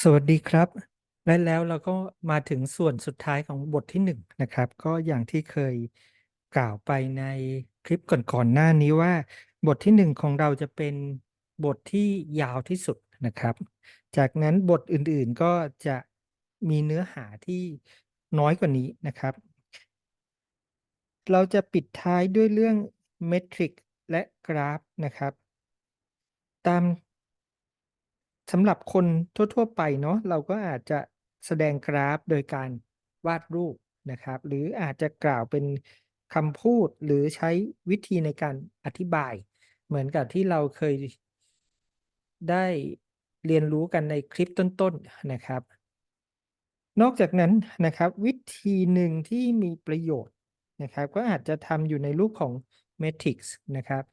สวัสดีครับ และแล้วเราก็มาถึงส่วนสุดท้ายของบทที่1นะครับ ก็อย่างที่เคยกล่าวไปในคลิปก่อนๆหน้านี้ว่า บทที่1ของเราจะเป็นบทที่ยาวที่สุดนะครับ จากนั้นบทอื่นๆก็จะมีเนื้อหาที่น้อยกว่านี้นะครับ เราจะปิดท้ายด้วยเรื่องเมทริกและกราฟนะครับ ตาม สำหรับคนทั่ว ๆ ไปเนาะเราก็อาจจะแสดงกราฟโดยการวาดรูปนะครับ หรืออาจจะกล่าวเป็นคำพูดหรือใช้วิธีในการอธิบาย เหมือนกับที่เราเคยได้เรียนรู้กันในคลิปต้นๆนะครับ นอกจากนั้นนะครับ วิธีหนึ่งที่มีประโยชน์นะครับ ก็อาจจะทำอยู่ในรูปของ Matrix นะครับ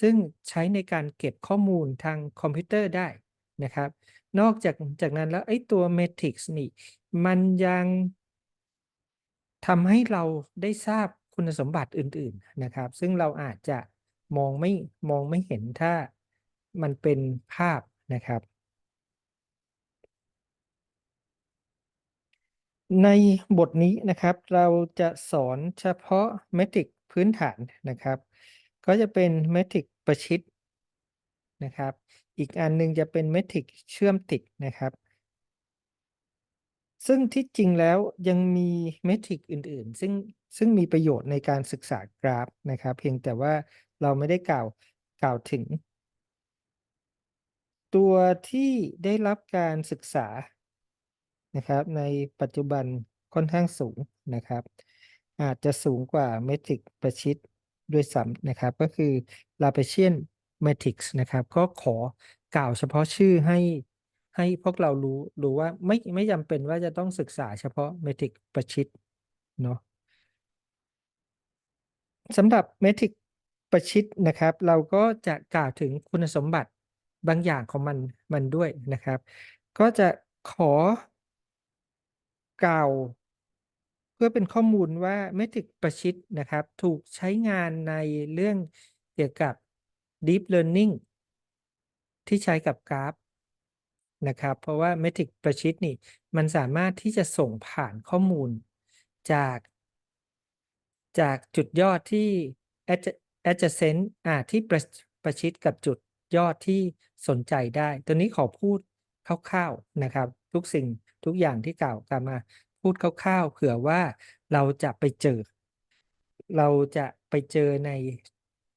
ซึ่งใช้ในการเก็บข้อมูลทางคอมพิวเตอร์ได้ นะครับ นอกจากจากนั้นแล้วไอ้ตัว Matrix นี่ มันยังทำให้เราได้ทราบคุณสมบัติอื่น ๆนะครับ ซึ่งเราอาจจะมองไม่มองไม่เห็นถ้ามันเป็นภาพนะครับ ในบทนี้นะครับเราจะสอนเฉพาะเมทริกพื้นฐานนะครับ ก็จะเป็นเมทริกประชิด นะครับ อีกอันหนึ่งจะเป็นเมทริกเชื่อมติดนะครับ ซึ่งที่จริงแล้วยังมีเมทริกอื่น ๆ ซึ่งซึ่งมีประโยชน์ในการศึกษากราฟนะครับ เพียงแต่ว่าเราไม่ได้กล่าวกล่าวถึง ตัวที่ได้รับการศึกษานะครับ ในปัจจุบันค่อนข้างสูงนะครับ อาจจะสูงกว่าเมทริกประชิดด้วยซ้ำนะครับ ก็คือ Lagrangian Matrix นะครับ ก็ขอกล่าวเฉพาะชื่อให้ให้พวกเรารู้รู้ว่าไม่ไม่จำเป็นว่าจะต้องศึกษาเฉพาะเมทริกประชิดเนาะสำหรับเมทริกประชิดนะครับ เราก็จะกล่าวถึงคุณสมบัติบางอย่างของมันมันด้วยนะครับ ก็จะขอกล่าวเพื่อเป็นข้อมูลว่าเมทริกประชิดนะครับ ถูกใช้งานในเรื่องเกี่ยวกับ Deep Learning ที่ใช้กับกราฟนะครับ เพราะว่าเมทริกประชิดนี่ มันสามารถที่จะส่งผ่านข้อมูลจาก จากจุดยอดที่ adjacent อ่าที่ประประชิดกับจุดยอดที่สนใจได้ ตัวนี้ขอพูดคร่าวๆนะครับ ทุกสิ่งทุกอย่างที่กล่าวตามมาพูดคร่าวๆเผื่อว่าเราจะไปเจอ เราจะไปเจอใน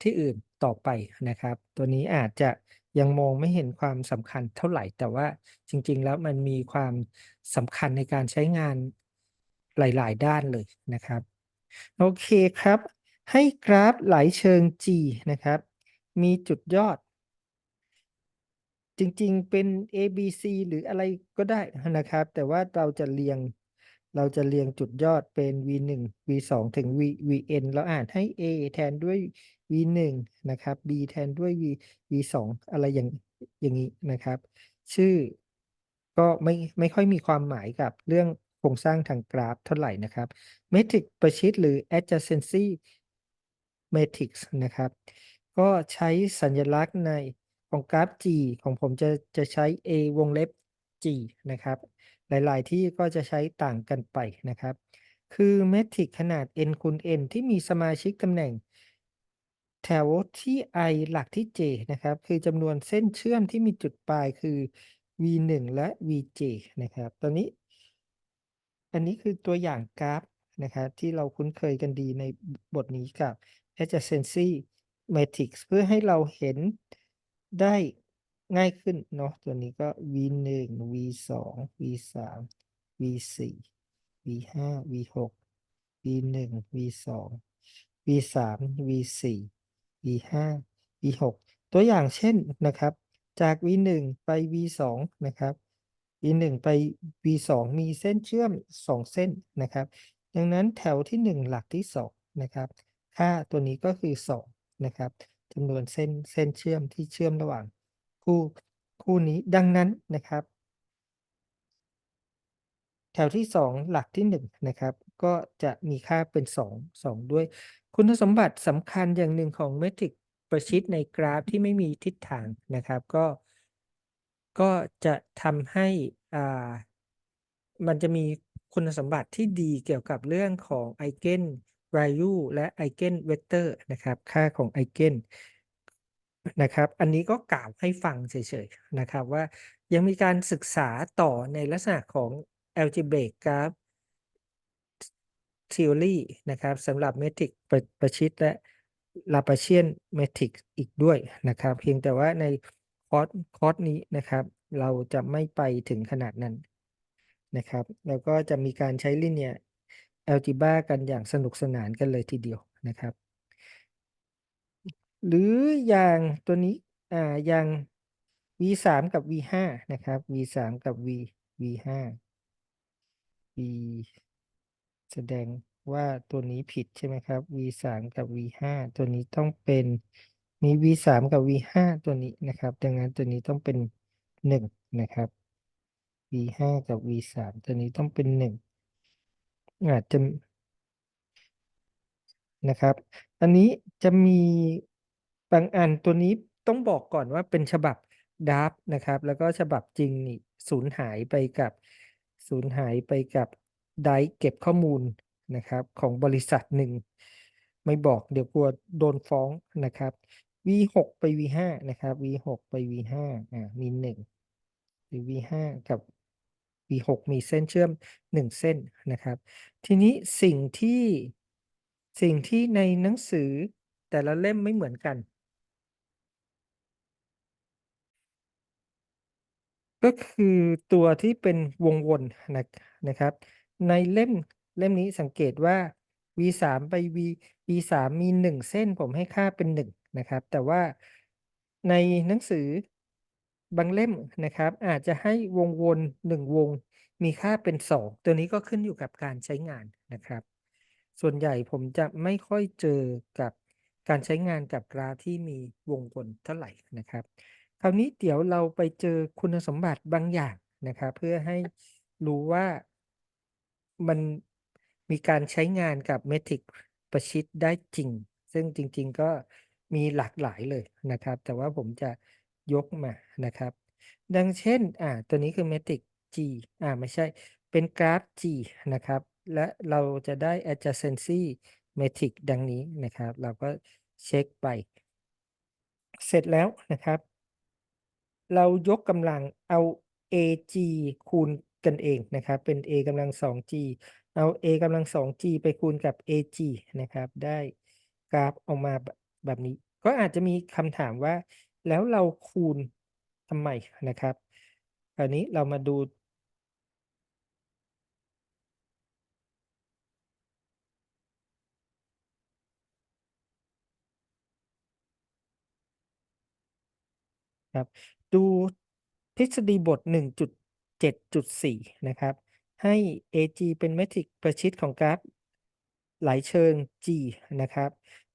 ที่อื่น ต่อไปนะครับ ตัวนี้อาจจะยังมองไม่เห็นความสำคัญเท่าไหร่ แต่ว่าจริง ๆ แล้วมันมีความสำคัญในการใช้งานหลาย ๆ ด้านเลยนะครับ โอเคครับ ให้กราฟหลายเชิง G นะครับ มีจุดยอด จริงๆ เป็น A B C หรืออะไรก็ได้นะครับ แต่ว่าเราจะเรียงเราจะเรียงจุดยอดเป็น V1 V2 ถึง V Vn เราอ่านให้ A แทนด้วย V1 นะครับ B แทนด้วย V V2 อะไรอย่างอย่างงี้นะครับ ชื่อก็ไม่ไม่ค่อยมีความหมายกับเรื่องโครงสร้างทางกราฟเท่าไหร่นะครับเมทริกประชิดหรือ Adjacency Matrix นะครับ ก็ใช้สัญลักษณ์ในของกราฟ G ของผมจะจะใช้ A วงเล็บ G นะครับ หลาย ๆ ที่ก็จะใช้ต่างกันไปนะครับ คือเมทริกขนาด n คูณ n ที่มีสมาชิกตำแหน่ง แถวที่ i หลักที่ j นะครับ คือจำนวนเส้นเชื่อมที่มีจุดปลายคือ V1 และ Vj นะครับ ตอนนี้ อันนี้คือตัวอย่างกราฟนะครับที่เราคุ้นเคยกันดีในบทนี้กับ Adjacency Matrix เพื่อให้เราเห็นได้ง่ายขึ้นเนาะตัวนี้ก็ V1 V2 V3 V4 V5 V6 V1 V2 V3 V4 V5 V6 ตัวอย่างเช่นนะครับ จาก V1 ไป V2 นะครับ V1 ไป V2 มีเส้นเชื่อม 2 เส้นนะครับ ดังนั้นแถวที่ 1 หลักที่ 2 นะครับ ค่าตัวนี้ก็คือ 2 นะครับจำนวนเส้นเส้นเชื่อมที่เชื่อมระหว่างคู่คู่นี้ดังนั้นนะครับ แถวที่ 2 หลักที่ 1 นะครับ ก็จะมีค่าเป็น 2 2 ด้วย คุณสมบัติสำคัญอย่างหนึ่งของเมทริกประชิดในกราฟที่ไม่มีทิศทางนะครับ ก็ ก็จะทำให้อ่ามันจะมีคุณสมบัติที่ดีเกี่ยวกับเรื่องของ Eigenvalue และ Eigenvector นะครับ ค่าของ Eigen นะครับ อันนี้ก็กล่าวให้ฟังเฉยๆนะครับว่ายังมีการศึกษาต่อในลักษณะของ Algebraic Graph Theory นะครับสำหรับเมทริกประชิดและ Laplacian Matrix อีกด้วยนะครับ เพียงแต่ว่าในคอร์สคอร์สนี้นะครับ เราจะไม่ไปถึงขนาดนั้นนะครับ แล้วก็จะมีการใช้ Linear Algebra กันอย่างสนุกสนานกันเลยทีเดียวนะครับ หรืออย่างตัวนี้อ่าอย่าง v3 กับ v5 นะครับ v3 กับ v v5 v แสดงว่าตัวนี้ผิดใช่ไหมครับ v3 กับ v5 ตัวนี้ต้องเป็นมี v3 กับ v5 ตัวนี้นะครับ ดังนั้นตัวนี้ต้องเป็น1นะครับ v5 กับ v3 ตัวนี้ต้องเป็น1อาจจะนะครับ อันนี้จะมีบางอันตัวนี้ต้องบอกก่อนว่าเป็นฉบับดราฟต์นะครับ แล้วก็ฉบับจริงนี่สูญหายไปกับสูญหายไปกับ ไดรฟ์เก็บข้อมูลนะครับของบริษัทหนึ่ง ไม่บอกเดี๋ยวกลัวโดนฟ้องนะครับ v6 ไป v5 นะครับ v6 ไป v5 อ่ามี1หรือ v5 กับ v6 มีเส้นเชื่อม 1 เส้นนะครับ ทีนี้สิ่งที่สิ่งที่ในหนังสือแต่ละเล่มไม่เหมือนกัน ก็คือตัวที่เป็นวงวนนะนะครับ ในเล่มเล่มนี้สังเกตว่า v3 ไป v v3 มี 1 เส้นผมให้ค่าเป็น 1 นะครับ แต่ว่าในหนังสือบางเล่มนะครับ อาจจะให้วงวน 1 วง มีค่าเป็น 2 ตัวนี้ก็ขึ้นอยู่กับการใช้งานนะครับ ส่วนใหญ่ผมจะไม่ค่อยเจอกับการใช้งานกับกราฟที่มีวงวนเท่าไหร่นะครับ คราวนี้เดี๋ยวเราไปเจอคุณสมบัติบางอย่างนะครับ เพื่อให้รู้ว่า มันมีการใช้งานกับเมทริกประชิดได้จริง ซึ่งจริง ๆ ก็มีหลากหลายเลยนะครับ แต่ว่าผมจะยกมานะครับ ดังเช่น อ่า ตัวนี้คือเมทริก G อ่า ไม่ใช่ เป็นกราฟ G นะครับ และเราจะได้ adjacency matrix ดังนี้นะครับ เราก็เช็กไป เสร็จแล้วนะครับ เรายกกำลังเอา ag คูณ กันเองนะครับ เป็น a กำลัง 2g เอา a กำลัง 2g ไปคูณกับ ag นะครับ ได้กราฟออกมาแบบนี้ ก็อาจจะมีคำถามว่า แล้วเราคูณทำไมนะครับคราวนี้เรามาดูครับดูทฤษฎีบท 7.4 นะครับ ให้ ag เป็นเมทริกประชิดของกราฟไหลเชิง G นะครับ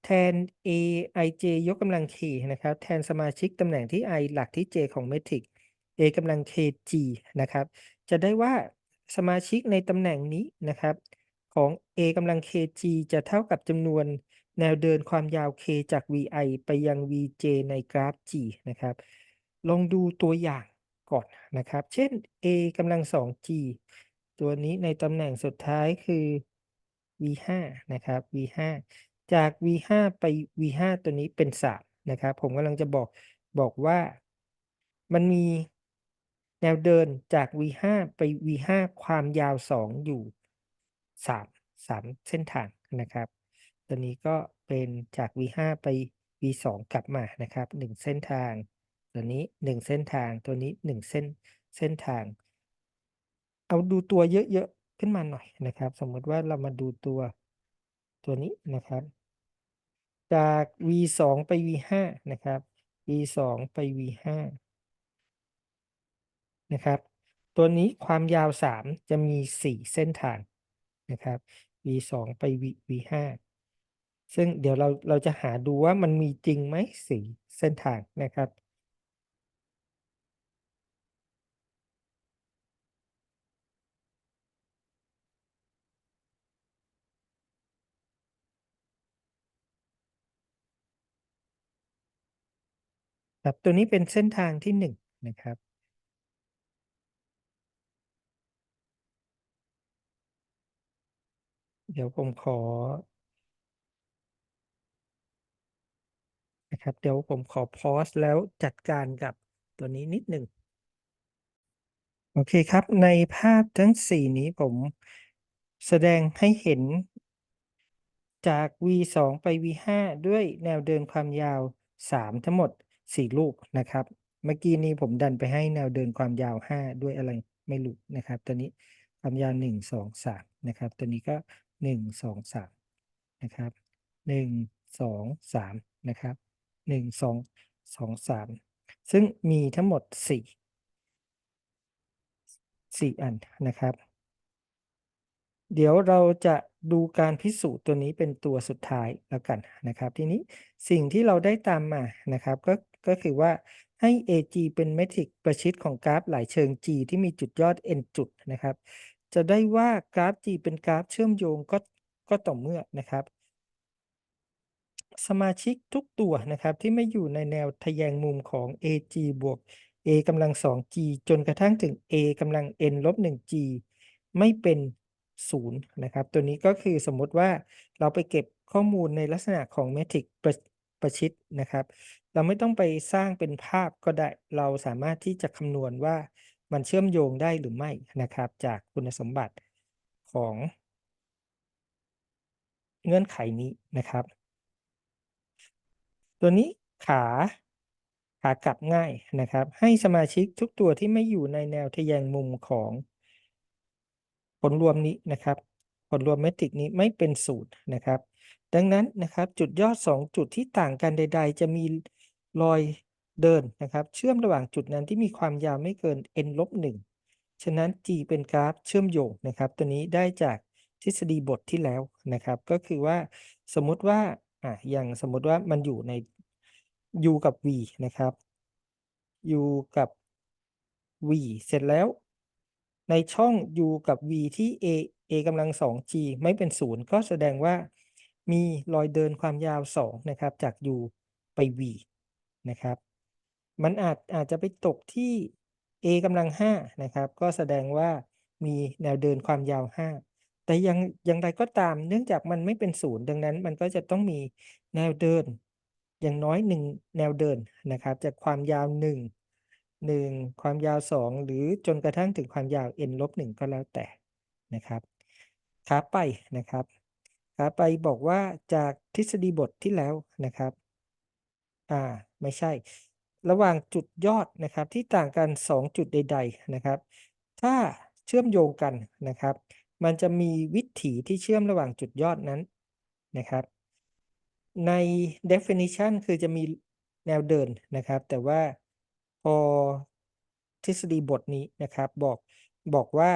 แทน aij ยกกำลัง k นะครับ แทนสมาชิกตำแหน่งที่ i หลักที่ j ของเมทริก a กำลัง kg นะครับ จะได้ว่าสมาชิกในตำแหน่งนี้นะครับ ของ a กำลัง kg จะเท่ากับจำนวนแนวเดินความยาว k จาก vi ไปยัง vj ในกราฟ G นะครับ ลองดูตัวอย่าง ก่อนนะครับ เช่น a กำลัง 2g ตัวนี้ในตำแหน่งสุดท้ายคือ v5 นะครับ v5 จาก v5 ไป v5 ตัวนี้เป็น 3 นะครับ ผมกำลังจะบอกบอกว่ามันมีแนวเดินจาก v5 ไป v5 ความยาว 2 อยู่ 3 3 เส้นทางนะครับ ตัวนี้ก็เป็นจาก v5 ไป v2 กลับมานะครับ 1 เส้นทาง ตัวนี้1เส้นทางตัวนี้1เส้นเส้นทาง เอาดูตัวเยอะๆขึ้นมาหน่อยนะครับ สมมติว่าเรามาดูตัวตัวนี้นะครับ จาก v2 ไป v5 นะครับ v2 ไป v5 นะครับ ตัวนี้ความยาว 3 จะมี 4 เส้นทางนะครับ v2 ไป v v5 ซึ่งเดี๋ยวเราเราจะหาดูว่ามันมีจริงไหม4เส้นทางนะครับ ครับตัวนี้เป็นเส้นทางที่หนึ่งนะครับ เดี๋ยวผมขอนะครับเดี๋ยวผมขอพอสแล้วจัดการกับตัวนี้นิดหนึ่งโอเคครับในภาพทั้ง 4 นี้ผมแสดงให้เห็นจาก v 2ไป v 5ด้วยแนวเดินความยาว 3 ทั้งหมด 4ลูกนะครับ เมื่อกี้นี้ผมดันไปให้แนวเดินความยาว5ด้วยอะไรไม่รู้นะครับ ตัวนี้ความยาว1 2 3นะครับ ตัวนี้ก็1 2 3นะครับ1 2 3นะครับ1 2 2 3ซึ่งมีทั้งหมด4 4อันนะครับ เดี๋ยวเราจะดูการพิสูจน์ตัวนี้เป็นตัวสุดท้ายแล้วกันนะครับ ทีนี้สิ่งที่เราได้ตามมานะครับก็ก็คือว่าให้ AG เป็นเมทริกประชิดของกราฟหลายเชิง G ที่มีจุดยอด n จุดนะครับ จะได้ว่ากราฟ G เป็นกราฟเชื่อมโยงก็ก็ต่อเมื่อนะครับ สมาชิกทุกตัวนะครับที่ไม่อยู่ในแนวทแยงมุมของ AG บวก A กำลัง 2G จนกระทั่งถึง A กำลัง n ลบ 1G ไม่เป็น 0นะครับ ตัวนี้ก็คือสมมติว่าเราไปเก็บข้อมูลในลักษณะของเมทริกประประชิดนะครับ เราไม่ต้องไปสร้างเป็นภาพก็ได้ เราสามารถที่จะคำนวณว่ามันเชื่อมโยงได้หรือไม่นะครับ จากคุณสมบัติของเงื่อนไขนี้นะครับ ตัวนี้ขาขากลับง่ายนะครับ ให้สมาชิกทุกตัวที่ไม่อยู่ในแนวทแยงมุมของ ผลรวมนี้นะครับ ผลรวมเมทริกนี้ไม่เป็น0นะครับ ดังนั้นนะครับจุดยอด 2 จุดที่ต่างกันใด ๆ จะมีรอยเดินนะครับ เชื่อมระหว่างจุดนั้นที่มีความยาวไม่เกิน n ลบ1ฉะนั้น G เป็นกราฟเชื่อมโยงนะครับ ตัวนี้ได้จากทฤษฎีบทที่แล้วนะครับ ก็คือว่าสมมติว่าอ่าอย่างสมมติว่ามันอยู่ใน U กับ V นะครับ U กับ V เสร็จแล้ว ในช่อง U กับ V ที่ A A กำลัง 2G ไม่เป็น 0 ก็แสดงว่ามีรอยเดินความยาว 2 นะครับ จาก U ไป V นะครับ มันอาจอาจจะไปตกที่ A กำลัง 5 นะครับ ก็แสดงว่ามีแนวเดินความยาว 5 แต่ย่างอย่างไรก็ตามเนื่องจากมันไม่เป็น 0 ดังนั้นมันก็จะต้องมีแนวเดินอย่างน้อย 1 แนวเดินนะครับ จากความยาว 1 1 ความยาว 2 หรือจนกระทั่งถึงความยาว n ลบ1ก็แล้วแต่นะครับขาไปนะครับขาไปบอกว่าจากทฤษฎีบทที่แล้วนะครับอ่าไม่ใช่ ระหว่างจุดยอดนะครับที่ต่างกัน 2 จุดใด ๆนะครับ ถ้าเชื่อมโยงกันนะครับ มันจะมีวิถีที่เชื่อมระหว่างจุดยอดนั้นนะครับใน definition คือจะมีแนวเดินนะครับ แต่ว่า พอทฤษฎีบทนี้นะครับบอกบอกว่า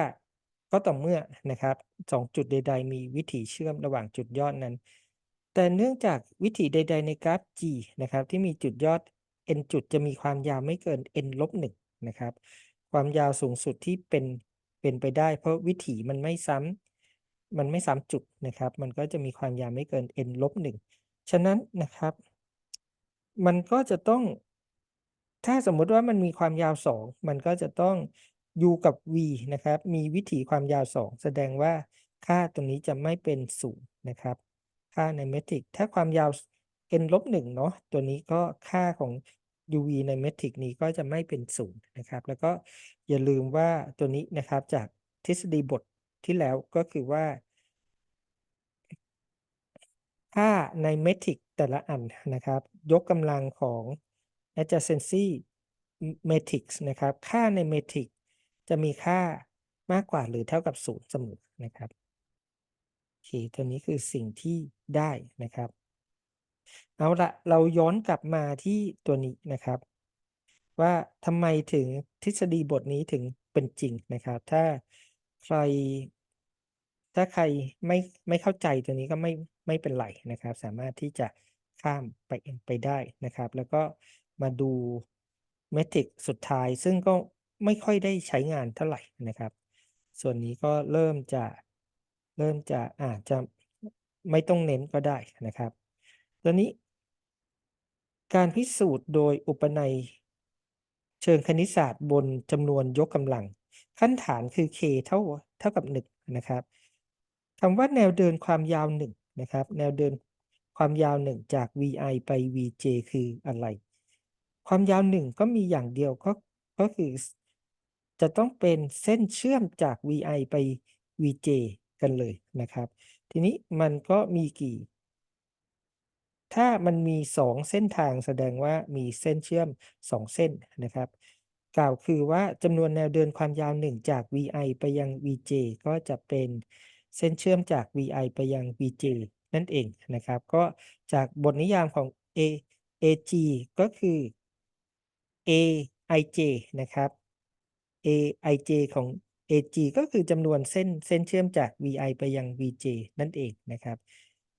ก็ต่อเมื่อนะครับ2จุดใด ๆ มีวิถีเชื่อมระหว่างจุดยอดนั้น แต่เนื่องจากวิถีใด ๆ ในกราฟ G นะครับที่มีจุดยอด n จุดจะมีความยาวไม่เกิน n ลบ1นะครับ ความยาวสูงสุดที่เป็นเป็นไปได้ เพราะวิถีมันไม่ซ้ำมันไม่ซ้ำจุดนะครับ มันก็จะมีความยาวไม่เกิน n ลบ1ฉะนั้นนะครับ มันก็จะต้อง ถ้าสมมุติว่ามันมีความยาว 2 มันก็จะต้อง U กับ V นะครับ มีวิถีความยาว 2 แสดงว่าค่าตรงนี้จะไม่เป็น0นะครับ ค่าในเมทริก ถ้าความยาว n ลบ1เนาะ ตัวนี้ก็ค่าของ UV ในเมทริกนี้ก็จะไม่เป็น0นะครับ แล้วก็อย่าลืมว่าตัวนี้นะครับจากทฤษฎีบทที่แล้วก็คือว่าค่าในเมทริกแต่ละอันนะครับ ยกกำลังของ adjacency matrix นะครับ ค่าในเมทริกจะมีค่ามากกว่าหรือเท่ากับ 0 เสมอนะครับโอเคตัวนี้คือสิ่งที่ได้นะครับ เอาละเราย้อนกลับมาที่ตัวนี้นะครับ ว่าทำไมถึงทฤษฎีบทนี้ถึงเป็นจริงนะครับ ถ้าใคร ถ้าใครไม่ไม่เข้าใจตัวนี้ก็ไม่ไม่เป็นไรนะครับ สามารถที่จะข้ามไปไปได้นะครับ แล้วก็ มาดูเมทริกสุดท้ายซึ่งก็ไม่ค่อยได้ใช้งานเท่าไหร่นะครับ ส่วนนี้ก็เริ่มจะเริ่มจะอาจจะไม่ต้องเน้นก็ได้นะครับ ตัวนี้ การพิสูจน์โดยอุปนัยเชิงคณิตศาสตร์บนจำนวนยกกำลัง ขั้นฐานคือ K เท่าเท่ากับ 1 นะครับคำว่าแนวเดินความยาวหนึ่งนะครับ แนวเดินความยาวหนึ่งจาก vi ไป vj คืออะไร ความยาวหนึ่งก็มีอย่างเดียวก็ก็คือจะต้องเป็นเส้นเชื่อมจาก vi ไป vj กันเลยนะครับ ทีนี้มันก็มีกี่ ถ้ามันมี 2 เส้นทางแสดงว่ามีเส้นเชื่อม 2 เส้นนะครับ กล่าวคือว่าจำนวนแนวเดินความยาว 1 จาก vi ไปยัง vj ก็จะเป็นเส้นเชื่อมจาก vi ไปยัง vj นั่นเองนะครับ ก็จากบทนิยามของ a ag ก็คือ aij นะครับ aij ของ ag ก็คือจำนวนเส้นเส้นเชื่อมจาก vi ไปยัง vj นั่นเองนะครับ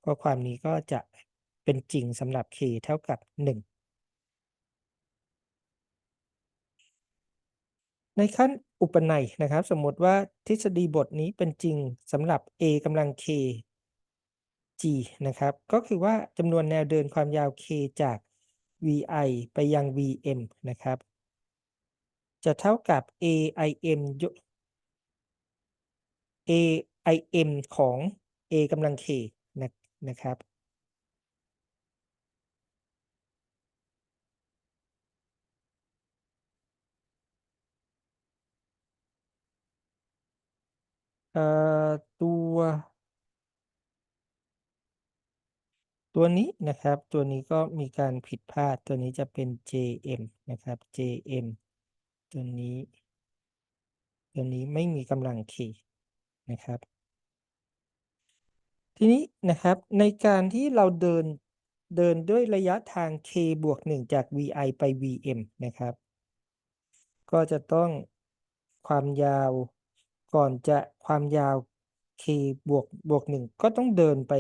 ข้อความนี้ก็จะเป็นจริงสำหรับ k เท่ากับ 1 ในขั้นอุปนัยนะครับ สมมติว่าทฤษฎีบทนี้เป็นจริงสำหรับ a กำลัง k g นะครับ ก็คือว่าจำนวนแนวเดินความยาว k จาก vi ไปยัง vm นะครับ จะเท่ากับ aim aim ของ a กำลัง k นะนะครับเอตัว ตัวนี้นะครับ ตัวนี้ก็มีการผิดพลาด ตัวนี้จะเป็น jm นะครับ jm ตัวนี้ ตัวนี้ไม่มีกำลัง k นะครับ ทีนี้นะครับในการที่เราเดินเดินด้วยระยะทาง k บวก 1 จาก vi ไป vm นะครับ ก็จะต้องความยาวก่อนจะความยาว k บวกบวก 1 ก็ต้องเดินไป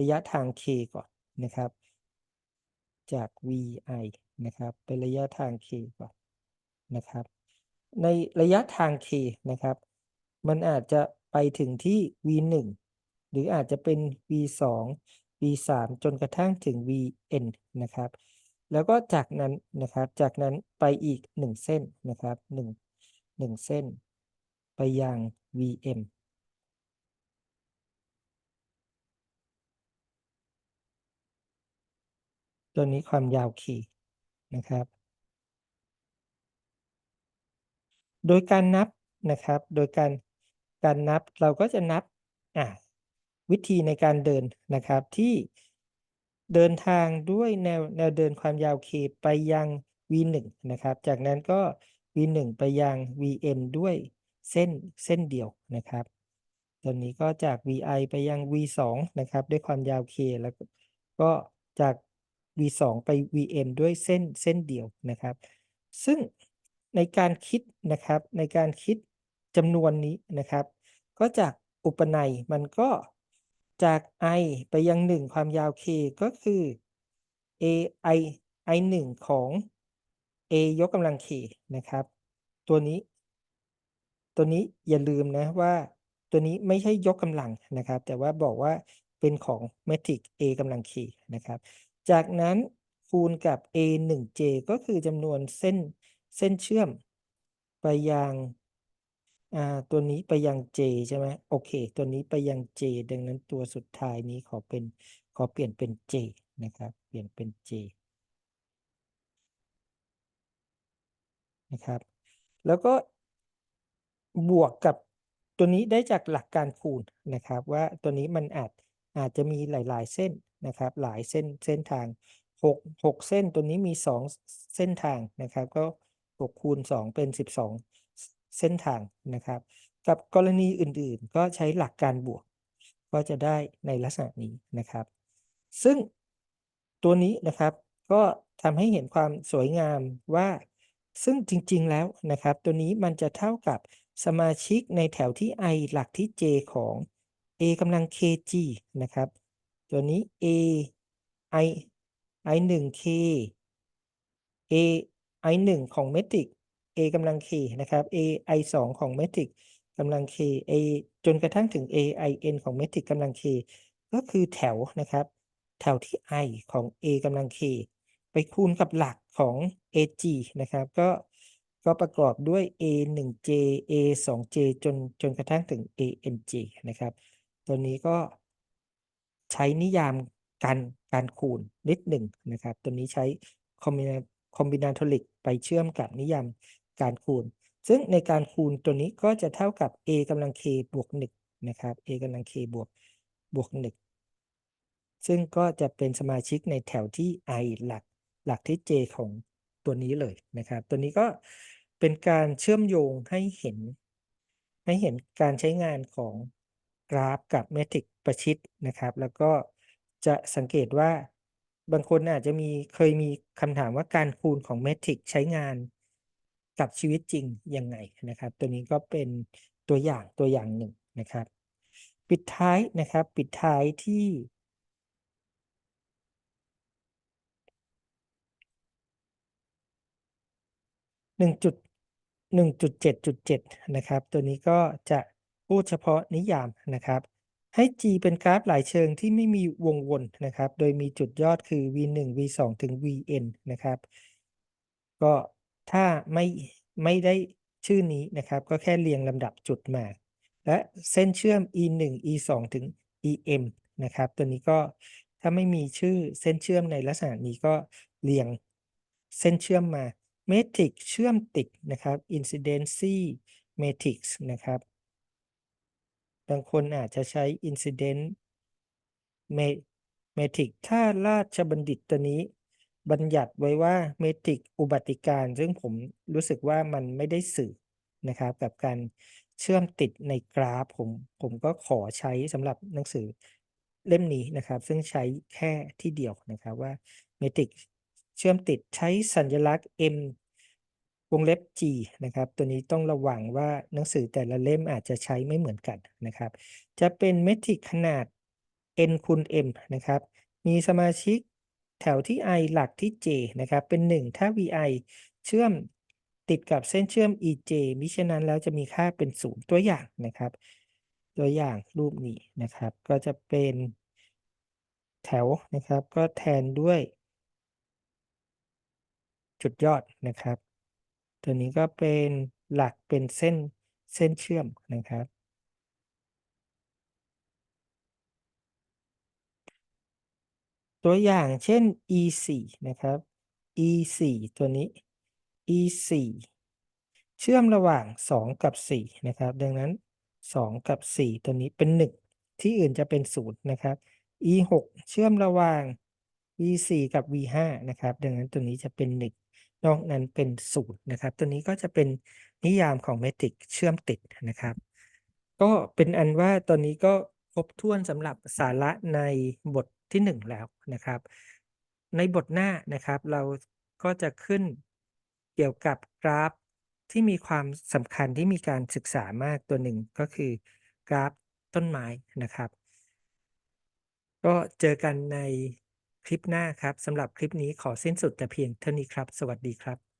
ระยะทาง k ก่อนนะครับ จาก vi นะครับ เป็นระยะทาง k ก่อนนะครับ ในระยะทาง k นะครับ มันอาจจะไปถึงที่ v1 หรืออาจจะเป็น v2 v3 จนกระทั่งถึง vn นะครับ แล้วก็จากนั้นนะครับ จากนั้นไปอีก 1 เส้นนะครับ1 1เส้น ไปยัง vm ตัวนี้ความยาว k นะครับ โดยการนับนะครับ โดยการการนับเราก็จะนับวิธีในการเดินนะครับที่เดินทางด้วยแนวแนวเดินความยาว k ไปยัง v1 นะครับ จากนั้นก็ v1 ไปยัง vm ด้วยเส้นเส้นเดียวนะครับตัวนี้ก็จาก vi ไปยัง v2 นะครับ ด้วยความยาว k แล้วก็จาก v2 ไป vm ด้วยเส้นเส้นเดียวนะครับ ซึ่งในการคิดนะครับในการคิดจำนวนนี้นะครับ ก็จากอุปนัยมันก็จาก i ไปยัง 1 ความยาว k ก็คือ a i i 1ของ a ยกกำลัง k นะครับ ตัวนี้ ตัวนี้อย่าลืมนะว่าตัวนี้ไม่ใช่ยกกำลังนะครับ แต่ว่าบอกว่าเป็นของเมทริก a กำลัง k นะครับ จากนั้นคูณกับ a 1 j ก็คือจำนวนเส้นเส้นเชื่อม ไปยังตัวนี้ไปยัง j ใช่ไหมโอเค ตัวนี้ไปยัง j ดังนั้นตัวสุดท้ายนี้ขอเป็นขอเปลี่ยนเป็น j นะครับ เปลี่ยนเป็น j นะครับ แล้วก็บวกกับตัวนี้ได้จากหลักการคูณนะครับ ว่าตัวนี้มันอาจ อาจจะมีหลาย ๆ เส้นนะครับ หลายเส้นเส้นทาง 6 6 เส้นตัวนี้มี 2 เส้นทางนะครับ ก็6คูณ2เป็น 12 เส้นทางนะครับ กับกรณีอื่นๆ ก็ใช้หลักการบวก ก็จะได้ในลักษณะนี้นะครับ ซึ่งตัวนี้นะครับก็ทำให้เห็นความสวยงามว่าซึ่งจริง ๆ แล้วนะครับ ตัวนี้มันจะเท่ากับสมาชิกในแถวที่ i หลักที่ j ของ a กำลัง kg นะครับ ตัวนี้ a i i 1 k a i 1ของเมทริก a กำลัง k นะครับ a i 2ของเมทริกกำลัง k a จนกระทั่งถึง a i n ของเมทริกกำลัง k ก็คือแถวนะครับ แถวที่ i ของ a กำลัง k ไปคูณกับหลักของ ag นะครับ ก็ก็ประกอบด้วย a 1 j a 2 j จนจนกระทั่งถึง a n j นะครับ ตัวนี้ก็ใช้นิยามการการคูณนิดหนึ่งนะครับ ตัวนี้ใช้ combina combinatoric ไปเชื่อมกับนิยามการคูณ ซึ่งในการคูณตัวนี้ก็จะเท่ากับ a กำลัง k บวก1นะครับ a กำลัง k บวกบวก1ซึ่งก็จะเป็นสมาชิกในแถวที่ i หลักหลักที่ j ของตัวนี้เลยนะครับ ตัวนี้ก็เป็นการเชื่อมโยงให้เห็น ให้เห็นการใช้งานของ กราฟกับเมทริกประชิดนะครับ แล้วก็จะสังเกตว่าบางคนอาจจะมีเคยมีคำถามว่าการคูณของเมทริกใช้งานกับชีวิตจริงยังไงนะครับ ตัวนี้ก็เป็นตัวอย่างตัวอย่างหนึ่งนะครับ ปิดท้ายนะครับปิดท้ายที่หนึ่งจุดหนึ่งจุดเจ็ดจุดเจ็ดนะครับ ตัวนี้ก็จะ พูดเฉพาะนิยามนะครับ ให้ G เป็นกราฟหลายเชิงที่ไม่มีวงวนนะครับ โดยมีจุดยอดคือ V1 V2 ถึง Vn นะครับ ก็ถ้าไม่ไม่ได้ชื่อนี้นะครับ ก็แค่เรียงลำดับจุดมา และเส้นเชื่อม E1 E2 ถึง EM นะครับ ตัวนี้ก็ถ้าไม่มีชื่อเส้นเชื่อมในลักษณะนี้ก็เรียงเส้นเชื่อมมาเมทริกเชื่อมติดนะครับ incidency matrix นะครับ บางคนอาจจะใช้ incident matrix ถ้าราชบัณฑิตตัวนี้ บัญญัติไว้ว่าเมทริกอุบัติการ ซึ่งผมรู้สึกว่ามันไม่ได้สื่อนะครับ กับการเชื่อมติดในกราฟ ผมผมก็ขอใช้สำหรับหนังสือเล่มนี้นะครับ ซึ่งใช้แค่ที่เดียวนะครับว่าเมทริกเชื่อมติดใช้สัญลักษณ์ m วงเล็บ g นะครับ ตัวนี้ต้องระวังว่าหนังสือแต่ละเล่มอาจจะใช้ไม่เหมือนกันนะครับ จะเป็นเมทริกขนาด n คูณ m นะครับ มีสมาชิกแถวที่ i หลักที่ j นะครับ เป็น 1 ถ้า vi เชื่อมติดกับเส้นเชื่อม ej มิฉะนั้นแล้วจะมีค่าเป็น 0 ตัวอย่างนะครับ ตัวอย่างรูปนี้นะครับ ก็จะเป็นแถวนะครับ ก็แทนด้วย จุดยอดนะครับ ตัวนี้ก็เป็นหลักเป็นเส้นเส้นเชื่อมนะครับ ตัวอย่างเช่น e 4 นะครับ e 4 ตัวนี้ e 4 เชื่อมระหว่าง 2 กับ 4 นะครับ ดังนั้น 2 กับ 4 ตัวนี้เป็น 1 ที่อื่นจะเป็น 0 นะครับ e 6 เชื่อมระหว่าง v 4 กับ v 5 นะครับ ดังนั้นตัวนี้จะเป็น 1 นอกนั้นเป็น0นะครับ ตัวนี้ก็จะเป็นนิยามของเมทริกเชื่อมติดนะครับ ก็เป็นอันว่าตอนนี้ก็ครบถ้วนสำหรับสาระในบทที่ 1 แล้วนะครับ ในบทหน้านะครับ เราก็จะขึ้นเกี่ยวกับกราฟที่มีความสำคัญที่มีการศึกษามากตัวหนึ่งก็คือกราฟต้นไม้นะครับ ก็เจอกันใน คลิปหน้าครับสำหรับคลิปนี้ขอสิ้นสุดแต่เพียงเท่านี้ครับ สวัสดีครับ